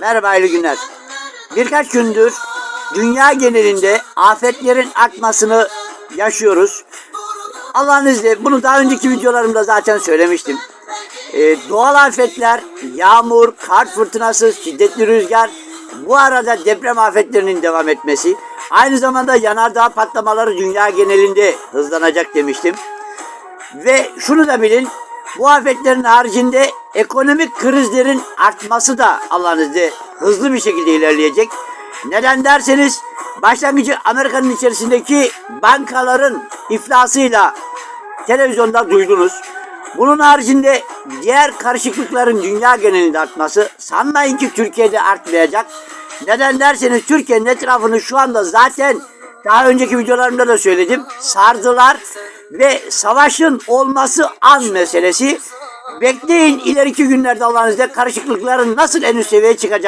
Merhaba hayırlı günler. Birkaç gündür dünya genelinde afetlerin artmasını yaşıyoruz. Allah'ın izniyle bunu daha önceki videolarımda zaten söylemiştim. Ee, doğal afetler, yağmur, kar fırtınası, şiddetli rüzgar, bu arada deprem afetlerinin devam etmesi, aynı zamanda yanardağ patlamaları dünya genelinde hızlanacak demiştim. Ve şunu da bilin, bu afetlerin haricinde ekonomik krizlerin artması da Allah'ın hızlı bir şekilde ilerleyecek. Neden derseniz başlangıcı Amerika'nın içerisindeki bankaların iflasıyla televizyonda duydunuz. Bunun haricinde diğer karışıklıkların dünya genelinde artması sanmayın ki Türkiye'de artmayacak. Neden derseniz Türkiye'nin etrafını şu anda zaten daha önceki videolarımda da söyledim. Sardılar ve savaşın olması an meselesi. Bekleyin ileriki günlerde Allah'ın karışıklıkların nasıl en üst seviyeye çıkacak.